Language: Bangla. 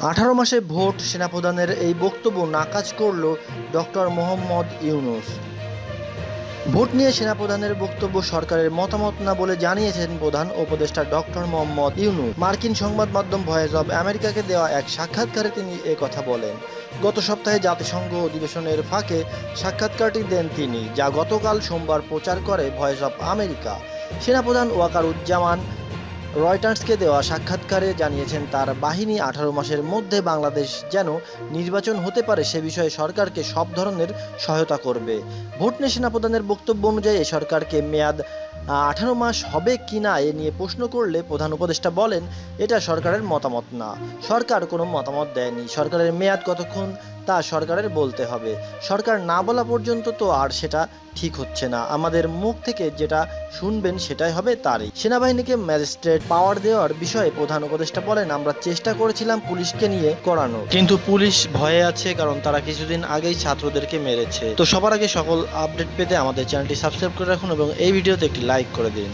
আঠারো মাসে ভোট সেনাপ্রধানের এই বক্তব্য নাকাজ করল ডক্টর মোহাম্মদ ইউনুস। ভোট নিয়ে সেনাপ্রধানের বক্তব্য সরকারের মতামত না বলে জানিয়েছেন প্রধান উপদেষ্টা ডক্টর মোহাম্মদ ইউনুস। মার্কিন সংবাদ মাধ্যম ভয়েস অব আমেরিকাকে দেওয়া এক সাক্ষাৎকারে তিনি এ কথা বলেন। গত সপ্তাহে জাতিসংঘ অধিবেশনের ফাঁকে সাক্ষাৎকারটি দেন তিনি, যা গতকাল সোমবার প্রচার করে ভয়েস অব আমেরিকা। সেনাপ্রধান ওয়াকারুজ্জামান রয়টার্সকে দেওয়া সাক্ষাৎকারে জানিয়েছেন, তার বাহিনী আঠারো মাসের মধ্যে বাংলাদেশ যেন নির্বাচন হতে পারে সে বিষয়ে সরকারকে সব ধরনের সহায়তা করবে। ভোট নিয়ে সেনাপ্রধানের বক্তব্য অনুযায়ী সরকারকে মেয়াদ আঠারো মাস হবে কি না এ নিয়ে প্রশ্ন করলে প্রধান উপদেষ্টা বলেন, এটা সরকারের মতামত না। সরকার কোনো মতামত দেয়নি। সরকারের মেয়াদ কতক্ষণ তা সরকারের বলতে হবে। সরকার না বলা পর্যন্ত তো আর সেটা ঠিক হচ্ছে না। আমাদের মুখ থেকে যেটা শুনবেন সেটাই হবে তারই। সেনাবাহিনীকে ম্যাজিস্ট্রেট পাওয়ার দেওয়ার বিষয়ে প্রধান উপদেষ্টা বলেন, আমরা চেষ্টা করেছিলাম পুলিশকে নিয়ে করানো কিন্তু পুলিশ ভয়ে আছে কারণ তারা কিছুদিন আগেই ছাত্রদেরকে মেরেছে। তো সবার আগে সকল আপডেট পেতে আমাদের চ্যানেলটি সাবস্ক্রাইব করে রাখুন এবং এই ভিডিওতে একটি লাইক করে দিন।